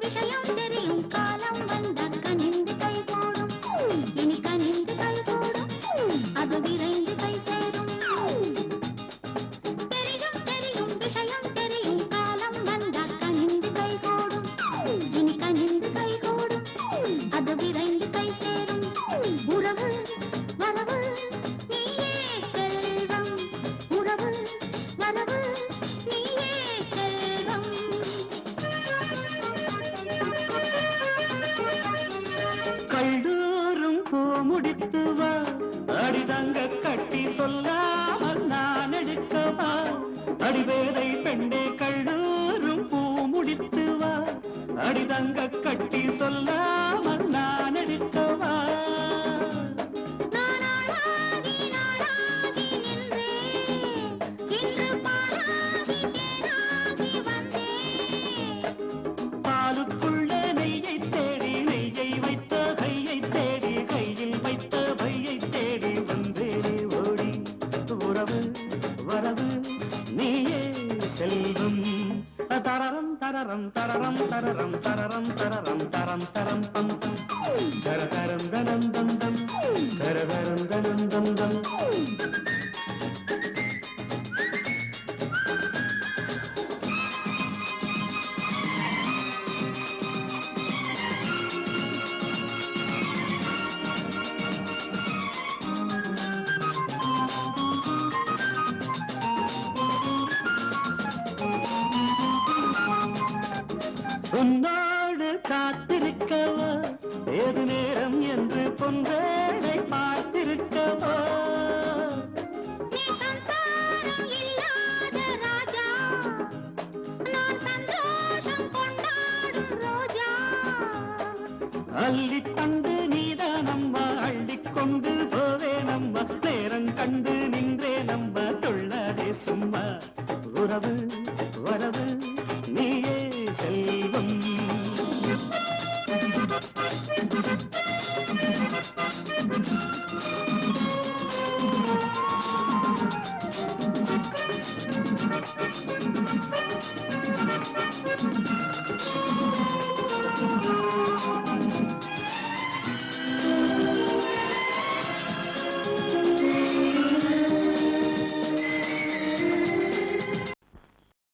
விஷயம் தெரியும் காலம் வந்த முடித்து வா. அடிதங்க கட்டி சொல்லாமல் நான் எடுக்கவா அடிவேதை பெண்டே கல்லூரும் பூ முடித்து வா. அடிதங்க கட்டி சொல்லாமல் நான் எடுக்கவா செல்வம் தரரம் தரரம் தரரம் தரரம் தரரம் தரரம் தரம் தரம் பம் பம் தர தரம் தனம் தம் தம் தர தரம் தனம் தம் தம் காத்திருக்கவா ஏது நேரம் என்று பொன்றேடை பார்த்திருக்கவா? அள்ளி தந்து நீதான் நம்ம அள்ளிக்கொண்டு போவே நம்ம நேரம் கண்டு நின்றே நம்ம தொಳ್ಳாதே சும்மா. உறவு வரவு Thank you.